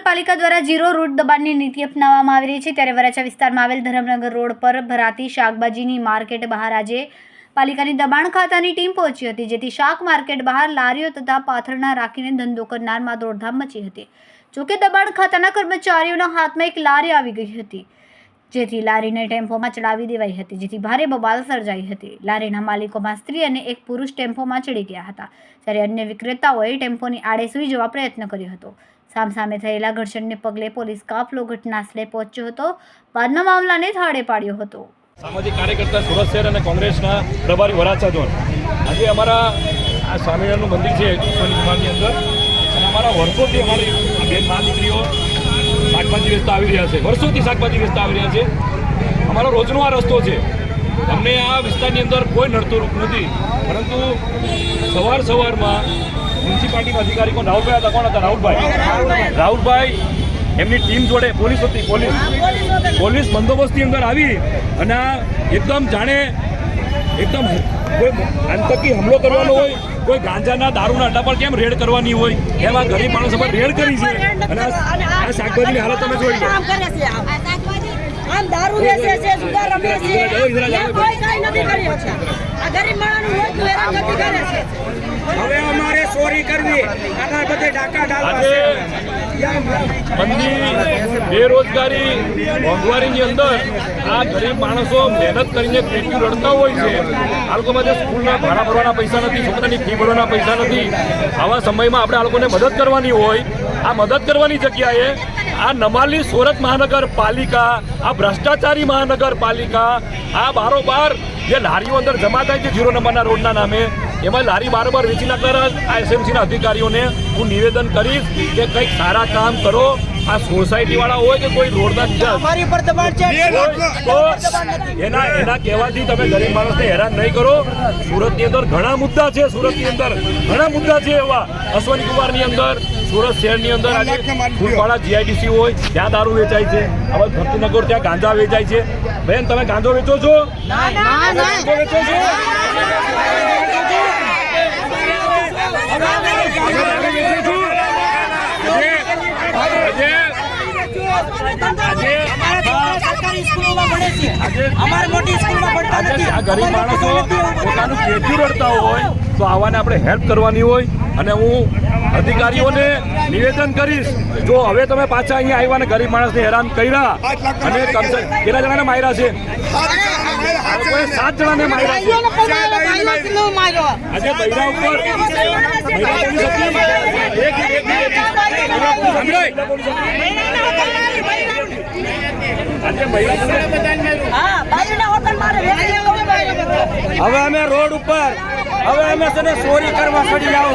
મહાનગરપાલિકા દ્વારા zero route દબાણની નીતિ અપનાવવામાં આવી રહી છે. ત્યારે વરાછા વિસ્તારમાં આવેલ ધરમનગર રોડ પર ભરાતી શાકભાજીની માર્કેટ બહાર આજે પાલિકાની દબાણ ખાતાની ટીમ પહોંચી હતી, જેથી શાક માર્કેટ બહાર લારીઓ તથા પાથરણા રાખીને ધંધો કરનારમાં દોડધામ મચી હતી. જોકે દબાણ ખાતાના કર્મચારીઓના હાથમાં એક લારી આવી ગઈ હતી, જેથી લારીને ટેમ્પોમાં ચડાવી દેવાઈ હતી, જેથી ભારે બબાલ સર્જાઈ હતી. લારીના માલિકોમાં સ્ત્રી અને એક પુરુષ ટેમ્પોમાં ચડી ગયા હતા. જ્યારે અન્ય વિક્રેતાઓએ ટેમ્પોની આડે સૂઈ જવા પ્રયત્ન કર્યો હતો. સામસામે થયેલા ઘર્ષણને પગલે પોલીસ કાફલો ઘટના સ્થળે પહોંચ્યો હતો. બાદમાં મામલાને થાળે પાડ્યો હતો. સામાજિક કાર્યકર્તા સુરત શહેર અને કોંગ્રેસના પ્રભારી વરાછા ઝોન આજે અમારા આ સ્વામિનારાયણનું મંદિર છે ઈશ્વરની અંદર. અને અમારા વર્ષોથી અમારી બેન મા દીકરીઓ શાકભાજી વેચતા આવી રહ્યા છે. વર્ષોથી શાકભાજી વેચતા આવી રહ્યા છે. અમારો રોજનો આ રસ્તો છે. અમને આ વિસ્તારની અંદર કોઈ નડતું રૂપ નથી. પરંતુ સવાર સવારમાં મ્યુનિસિપાલિટીના અધિકારી કોણ રાહુલભાઈ હતા. કોણ હતા? રાહુલભાઈ. રાહુલભાઈ એમની ટીમ જોડે પોલીસ હતી પોલીસ. પોલીસ બંદોબસ્તની અંદર આવી અને એકદમ જાણે એકદમ કોઈ આંતકી હુમલો કરવાનો હોય કોઈ ગાંજાના દારૂના અડ્ડા પર કેમ રેડ કરવાની હોય? એમાં ગરીબ માણસો પર રેડ કરી છે. અને આ શાકભાજીની હાલત તમે જોઈ લો કામ કરે છે આમ. આમ દારૂ વેચે છે જુગાર રમે છે. કોઈ કઈ નથી કરી. આ ગરીબ માણસનું રોજનું હેરાનગતિ કરે છે. હવે અમારે ચોરી કરવી. આના બધે ડાકા ડાલવા બેરોજગારી મોંઘવારીની અંદર આ ગરીબ માણસો મહેનત કરીને પેટ્યું રડતા હોય છે. આ લોકો માટે સ્કૂલના ભાડા ભરવાના પૈસા નથી છોકરાની ફી ભરવાના પૈસા નથી. આવા સમયમાં આપણે આ લોકોને મદદ કરવાની હોય. આ મદદ કરવાની જગ્યાએ આ નમાલી સુરત મહાનગરપાલિકા આ ભ્રષ્ટાચારી મહાનગરપાલિકા આ બારોબાર જે લારીઓ અંદર જમા થાય છે જીરો નંબરના રોડના નામે એમાં લારી બારોબાર વેચી નાખનારા આ એસએમસીના અધિકારીઓને હું નિવેદન કરીશ કે કંઈક સારા કામ કરો. આ સોસાયટીવાળા હોય કે કોઈ રોડના બીજા અમારી પર દબાણ છે? તો એના એના કહેવાથી તમે ગરીબ માણસને હેરાન નહીં કરો. સુરતની અંદર ઘણા મુદ્દા છે સુરતની અંદર ઘણા મુદ્દા છે એવા. અશ્વની કુમારની અંદર સુરત શહેરની અંદર આજે ફૂલપાડા જીઆઈડીસી હોય ત્યાં દારૂ વેચાય છે હવે ભક્તિનગર ત્યાં ગાંજા વેચાય છે બેન તમે ગાંજો વેચો છો વેચો છો આજે સરકારી સ્કૂલોમાં ભણે છે આજે અમારે મોટી સ્કૂલમાં ભણતા નથી આ ગરીબ માણસો પોતાનું પેટ્યું રડતા હોય તો આવાને આપણે હેલ્પ કરવાની હોય અને હું અધિકારીઓને નિવેદન કરીશ જો હવે તમે પાછા અહીંયા આવ્યા ને ગરીબ માણસને હેરાન કર્યા અને કેટલા જણાને માર્યા છે સાત જણાને માર્યા છે આજે બૈરા ઉપર એક એક એક સંભળાય આજે બૈરા પોલીસ હા બાજુના હોટલ મારે વેચી લેવું હોય. હવે અમે રોડ ઉપર હવે અમે તને ચોરી કરવા ચડી આવો